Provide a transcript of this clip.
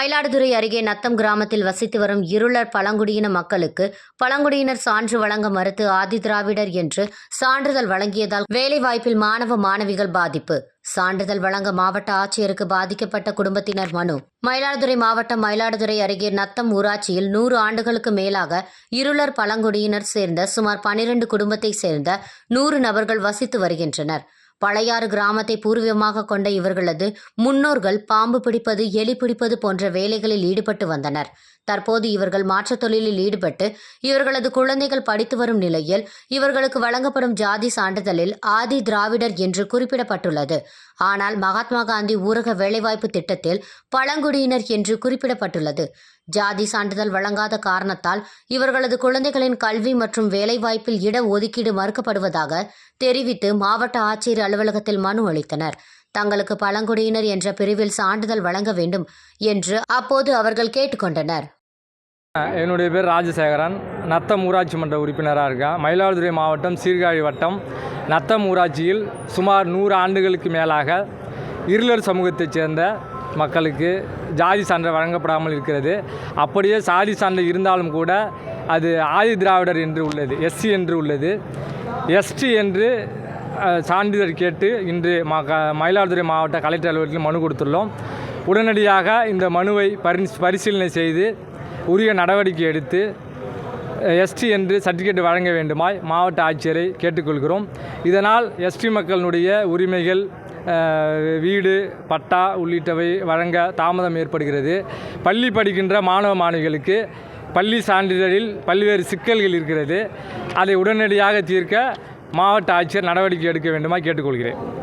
மயிலாடுதுறை அருகே நத்தம் கிராமத்தில் வசித்து வரும் இருளர் பழங்குடியின மக்களுக்கு பழங்குடியினர் சான்று வழங்க மறுத்து ஆதிதிராவிடர் என்று சான்றிதழ் வழங்கியதால் வேலைவாய்ப்பில் மாணவ மாணவிகள் பாதிப்பு. சான்றிதழ் வழங்க மாவட்ட ஆட்சியருக்கு பாதிக்கப்பட்ட குடும்பத்தினர் மனு. மயிலாடுதுறை மாவட்டம் மயிலாடுதுறை அருகே நத்தம் ஊராட்சியில் நூறு ஆண்டுகளுக்கு மேலாக இருளர் பழங்குடியினர் சேர்ந்த சுமார் பனிரெண்டு குடும்பத்தை சேர்ந்த நூறு நபர்கள் வசித்து வருகின்றனர். பழையாறு கிராமத்தை பூர்வீகமாக கொண்ட இவர்களது முன்னோர்கள் பாம்பு பிடிப்பது எலி பிடிப்பது போன்ற வேலைகளில் ஈடுபட்டு வந்தனர். தற்போது இவர்கள் மாற்றுத் தொழிலில் ஈடுபட்டு இவர்களது குழந்தைகள் படித்து வரும் நிலையில் இவர்களுக்கு வழங்கப்படும் ஜாதி சான்றிதழில் ஆதி திராவிடர் என்று குறிப்பிடப்பட்டுள்ளது. ஆனால் மகாத்மா காந்தி ஊரக வேலைவாய்ப்பு திட்டத்தில் பழங்குடியினர் என்று குறிப்பிடப்பட்டுள்ளது. ஜாதி சான்றிதழ் வழங்காத காரணத்தால் இவர்களது குழந்தைகளின் கல்வி மற்றும் வேலைவாய்ப்பில் இட ஒதுக்கீடு மறுக்கப்படுவதாக தெரிவித்து மாவட்ட ஆட்சியர் அலுவலகத்தில் மனு அளித்தனர். தங்களுக்கு பழங்குடியினர் என்ற பிரிவில் சான்றிதழ் வழங்க வேண்டும் என்று அப்போது அவர்கள் கேட்டுக்கொண்டனர். என்னுடைய பேர் ராஜசேகரன். நத்தம் ஊராட்சி மன்ற உறுப்பினராக இருக்கேன் மயிலாடுதுறை மாவட்டம் சீர்காழி வட்டம். நத்தம் ஊராட்சியில் சுமார் நூறு ஆண்டுகளுக்கு மேலாக இருளர் சமூகத்தைச் சேர்ந்த மக்களுக்கு ஜாதி சான்று வழங்கப்படாமல் இருக்கிறது. அப்படியே சாதி சான்று இருந்தாலும் கூட அது ஆதி திராவிடர் என்று உள்ளது எஸ்சி என்று உள்ளது. எஸ்டி என்று சான்றிதழ் கேட்டு இன்று மா க- மயிலாடுதுறை மாவட்ட கலெக்டர் அலுவலகத்தில் மனு கொடுத்துள்ளோம். உடனடியாக இந்த மனுவை பரி பரிசீலனை செய்து உரிய நடவடிக்கை எடுத்து எஸ்டி என்று சர்டிஃபிகேட் வழங்க வேண்டுமாய் மாவட்ட ஆட்சியரை கேட்டுக்கொள்கிறோம். இதனால் எஸ்டி மக்களினுடைய உரிமைகள் வீடு பட்டா உள்ளிட்டவை வழங்க தாமதம் ஏற்படுகிறது. பள்ளி படிக்கின்ற மாணவ மாணவிகளுக்கு பள்ளி சான்றிதழில் பல்வேறு சிக்கல்கள் இருக்கிறது. அதை உடனடியாக தீர்க்க மாவட்ட ஆட்சியர் நடவடிக்கை எடுக்க வேண்டுமா கேட்டுக்கொள்கிறேன்.